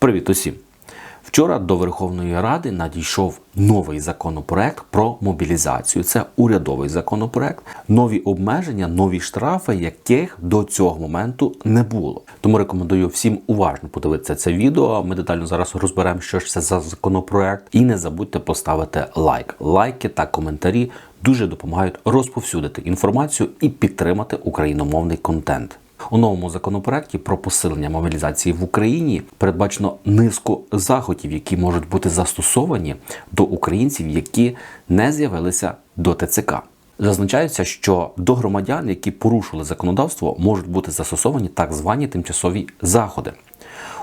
Привіт усім! Вчора до Верховної Ради надійшов новий законопроект про мобілізацію. Це урядовий законопроект, нові обмеження, нові штрафи, яких до цього моменту не було. Тому рекомендую всім уважно подивитися це відео. Ми детально зараз розберемо, що ж це за законопроект. І не забудьте поставити лайк. Лайки та коментарі дуже допомагають розповсюдити інформацію і підтримати україномовний контент. У новому законопроекті про посилення мобілізації в Україні передбачено низку заходів, які можуть бути застосовані до українців, які не з'явилися до ТЦК. Зазначається, що до громадян, які порушили законодавство, можуть бути застосовані так звані тимчасові заходи.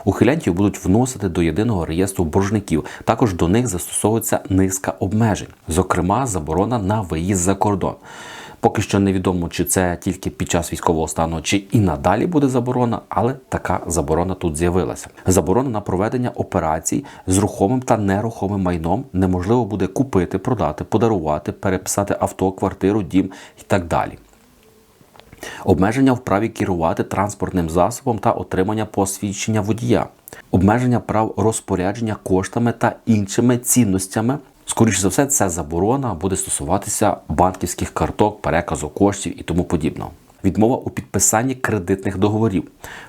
Ухилянтів будуть вносити до єдиного реєстру боржників. Також до них застосовується низка обмежень, зокрема, заборона на виїзд за кордон. Поки що невідомо, чи це тільки під час військового стану, чи і надалі буде заборона, але така заборона тут з'явилася. Заборона на проведення операцій з рухомим та нерухомим майном неможливо буде купити, продати, подарувати, переписати авто, квартиру, дім і так далі. Обмеження в праві керувати транспортним засобом та отримання посвідчення водія, обмеження прав розпорядження коштами та іншими цінностями. Скоріше за все, ця заборона буде стосуватися банківських карток, переказу коштів і тому подібного. Відмова у підписанні кредитних договорів.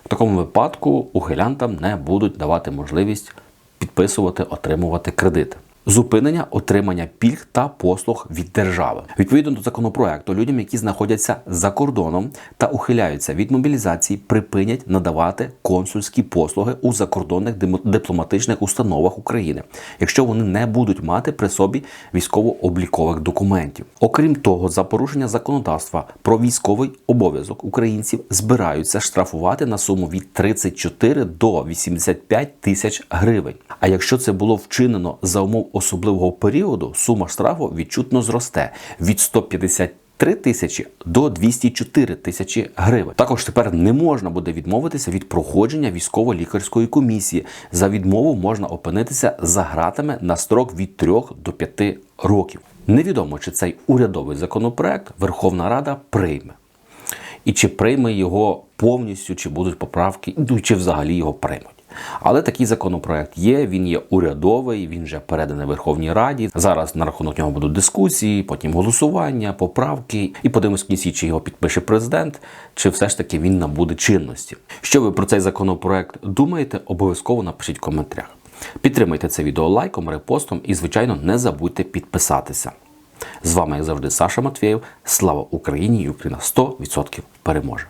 В такому випадку ухилянтам не будуть давати можливість підписувати, отримувати кредити. Зупинення отримання пільг та послуг від держави відповідно до законопроекту, людям, які знаходяться за кордоном та ухиляються від мобілізації, припинять надавати консульські послуги у закордонних дипломатичних установах України, якщо вони не будуть мати при собі військово-облікових документів. Окрім того, за порушення законодавства про військовий обов'язок українців збираються штрафувати на суму від 34 до 85 тисяч гривень. А якщо це було вчинено за умов особливого періоду сума штрафу відчутно зросте від 153 тисячі до 204 тисячі гривень. Також тепер не можна буде відмовитися від проходження військово-лікарської комісії. За відмову можна опинитися за гратами на строк від 3 до 5 років. Невідомо, чи цей урядовий законопроект Верховна Рада прийме. І чи прийме його повністю, чи будуть поправки, ну чи взагалі його приймуть. Але такий законопроект є. Він є урядовий, він вже переданий Верховній Раді. Зараз на рахунок нього будуть дискусії, потім голосування, поправки. І подивимось в кінці, чи його підпише президент, чи все ж таки він набуде чинності. Що ви про цей законопроект думаєте? Обов'язково напишіть в коментарях. Підтримайте це відео лайком, репостом і, звичайно, не забудьте підписатися. З вами, як завжди, Саша Матвєєв. Слава Україні! і Україна 100% переможе!